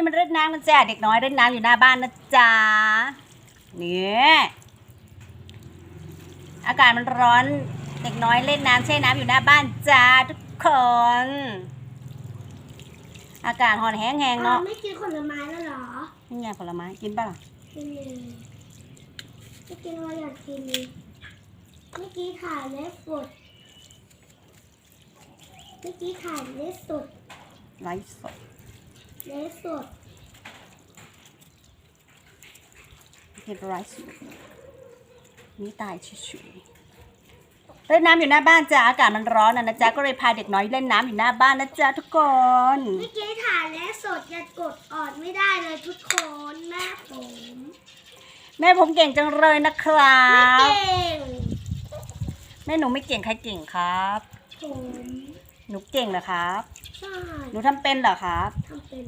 นี้มันเล่นน้ำกันจ้าเด็กน้อยเล่นน้ำอยู่หน้าบ้านนะจ๊ะเนี่ยอากาศมันร้อนเด็กน้อยเล่นน้ำแช่น้ำอยู่หน้าบ้านจ้าทุกคน อากาศหอนแห้งๆเนาะไม่กินผลไม้แล้วเหรอนี่ไงผลไม้กินป่ะล่ะกินเลยไม่กินว่าอยากกินเลยเมื่อกี้ถ่ายเลสสดเมื่อกี้ถ่ายเลสสดไลฟ์สด เลสสดเห็ดไลฟ์สดนี่ตายเฉยๆเล่นน้ำอยู่หน้าบ้านจ้าอากาศมันร้อนนะนะจ๊ะก็เลยพาเด็กน้อยเล่นน้ำอยู่หน้าบ้านนะจ๊ะทุกคนเมื่อกี้ถ่ายเลสสดอย่ากดออดไม่ได้เลยทุกคนแม่ผมแม่ผมเก่งจังเลยนะครัไม่บ เก่งแม่หนูไม่เก่งใครเก่งครับ ผม หนูเก่งเหรอครับ ใช่หนูทำเป็นเหรอครับ ทำเป็น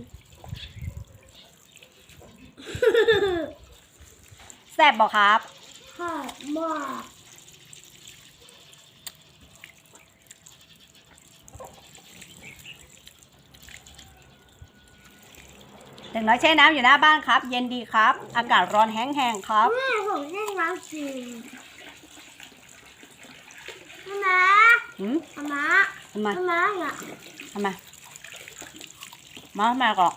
แซ่บบอกครับ หอมมากเด็กน้อยแช่น้ำอยู่หน้าบ้านครับ เย็นดีครับ อากาศร้อนแห้งๆครับ แม่ผมเล่นน้ำจริงใช่ไหมหืม อามา ทำไมทำไมอะทำไมมาทำไมก่อน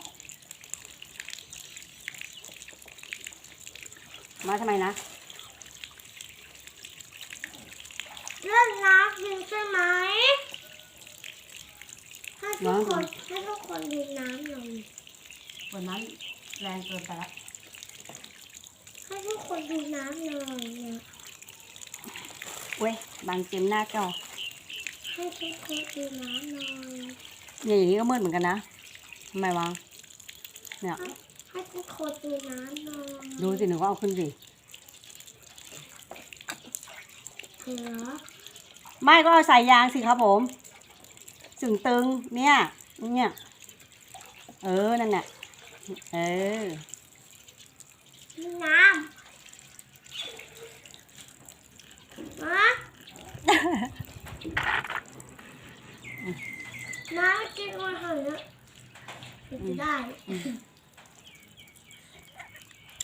มาทำไมนะเล่นน้ำจริงใช่ไหมให้ทุกคนให้ทุกคนดูน้ำหน่อยวันนั้นแรงเกินไปแล้วให้ทุกคนดูน้ำหน่อยนะเว้ยบางเกมหน้าจอ ให้ทุกคนดูน้ำหน่อยเนี่ยอย่างนี้ก็มืดเหมือนกันนะทำไมวะเนี่ยให้ทุกคนดูน้ำหน่อยดูสิหนูก็เอาขึ้นสิเหรอไม่ก็เอาใส่ยางสิครับผมสึงตึงเนี่ยเนี่ยเออนั่นแหละเออมีน้ำฮะ น้ำกินมาเถอะถึงจะได้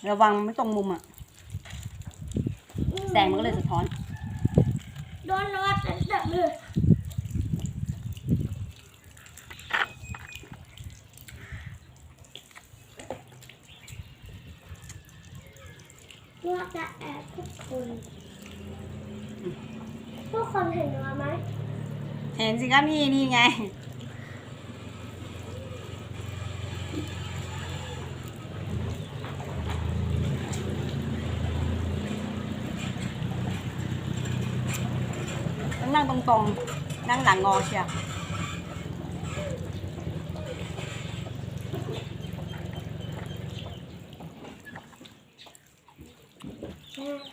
ระวังไม่ตรงมุมอะ แสงมันก็เลยสะท้อน โดนรถเต็มๆเลยว่าจะแอบทุกคนทุกคนเห็นเราไหม เห็นสิครับนี่นี่ไง ตรงๆ นั่งหลังงอเชียวนะ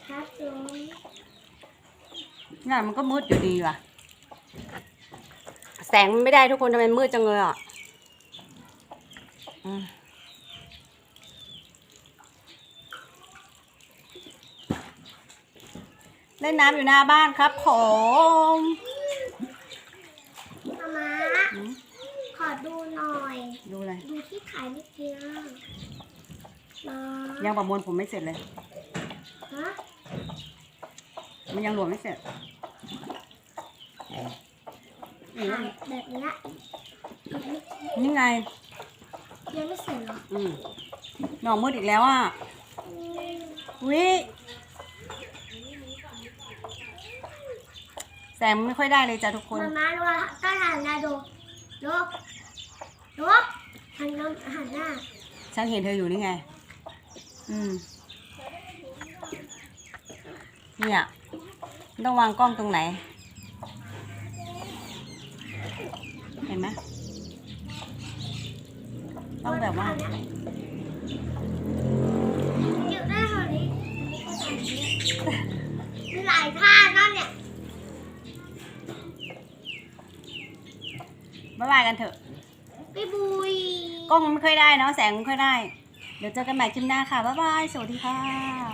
ครับผมนี่นมันก็มืดอยู่ดีว่ะ แสงมันไม่ได้ทุกคนทำไมมืดจังเลยอะอืม เล่นน้ำอยู่หน้าบ้านครับผมมามาอืมขอดูหน่อย ดูอะไรดูที่ถ่ายเมื่อกี้นะมายังประมวลผมไม่เสร็จเลย ฮะมันยังรวมไม่เสร็จอืมถ่ายแบบเนี้ยนี่ไง ยังไม่เสร็จเหรออืมหน่อมืดอีกแล้วอะอืม วิ แสงมันไม่ค่อยได้เลยจ้ะทุกคน มามาดูว่าก็หันหน้าดูดูดูหันน้ำหันหน้าฉันเห็นเธออยู่นี่ไง อืม เนี่ยต้องวางกล้องตรงไหน เห็นไหมต้องแบบว่าอ กันเถอะพี่บุยกล้องมันไม่ค่อยได้เนาะแสงมันไม่ค่อยได้ เดี๋ยวเจอกันใหม่คลิปหน้าค่ะ บ๊ายบาย สวัสดีค่ะ